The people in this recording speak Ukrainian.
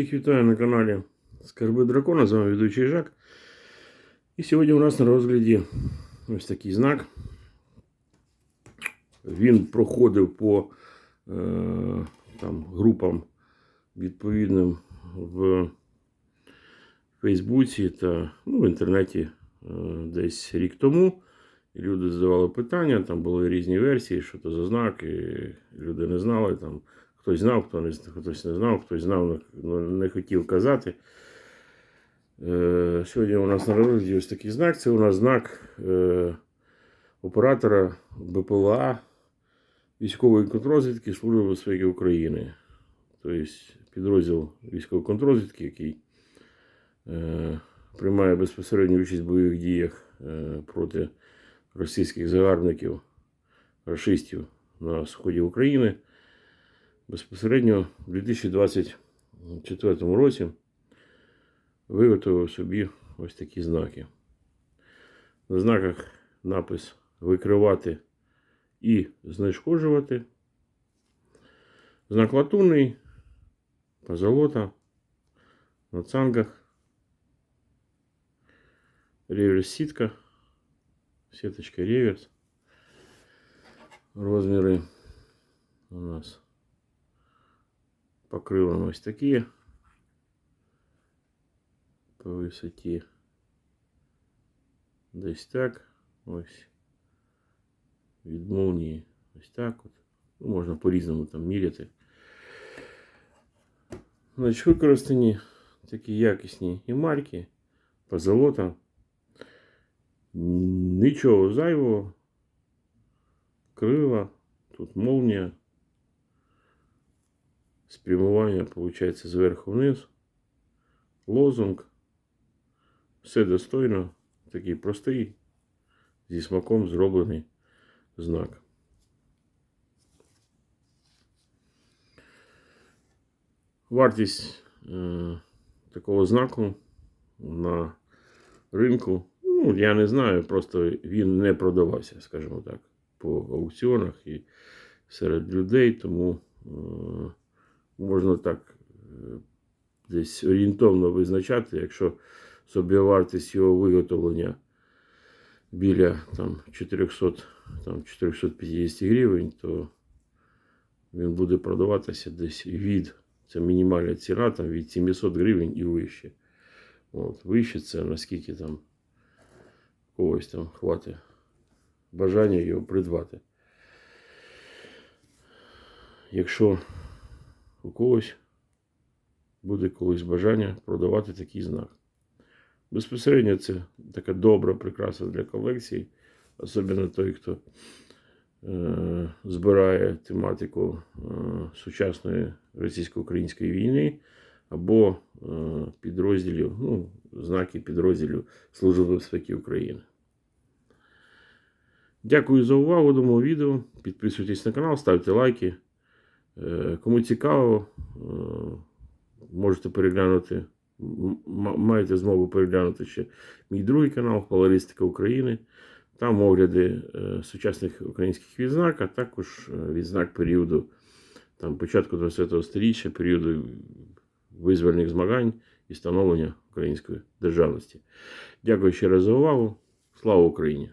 Всіх вітаю на каналі Скарби Дракона, з вами ведучий Жак. І сьогодні у нас на розгляді ось такий знак. Він проходив по е, там, групам відповідним в Фейсбуці та ну, в інтернеті е, десь рік тому. І люди задавали питання, там були різні версії, що то за знак, і люди не знали. Там, хтось знав, хто не, хтось не знав, хтось знав, але не хотів казати. Е, сьогодні у нас на розгляді ось такий знак. Це у нас знак е, оператора БПЛА військової контррозвідки Служби безпеки України. Тобто підрозділ військової контррозвідки, який е, приймає безпосередню участь в бойових діях е, проти російських загарбників, рашистів на сході України. Безпосередньо у 2024 році виготовив собі ось такі знаки. На знаках напис викривати і знешкоджувати. Знак латунний, позолота, на цангах, реверс сітка, сіточка реверс. Розміри у нас по крилам ось такі. По висоті десь так. Ось. Від молнії ось так от. Ну, можна по-різному там міряти. Значить, використані такі якісні і марки, позолота. Нічого зайвого. Крила, тут молнія. Спрямування, виходить, зверху вниз. Лозунг. Все достойно. Такий простий, зі смаком зроблений знак. Вартість е, такого знаку на ринку, ну, я не знаю, просто він не продавався, скажімо так, по аукціонах і серед людей, тому е, можна так е, десь орієнтовно визначати, якщо собівартість його виготовлення біля там, 400, там, 450 гривень, то він буде продаватися десь від, це мінімальна ціна, там, від 700 гривень і вище. От, вище це наскільки там когось там хватить бажання його придбати. Якщо у когось буде колись бажання продавати такий знак. Безпосередньо це така добра прикраса для колекції, особливо той, хто е, збирає тематику е, сучасної російсько-української війни або е, підрозділів, ну, знаки підрозділів Служби безпеки України. Дякую за увагу до мого відео. Підписуйтесь на канал, ставте лайки. Е, Кому цікаво, е, можете переглянути, маєте змогу переглянути ще мій другий канал Поларистика України. Там огляди е, сучасних українських відзнак, а також відзнак періоду там, початку ХХ століття, періоду визвольних змагань і становлення української державності. Дякую ще раз за увагу. Слава Україні!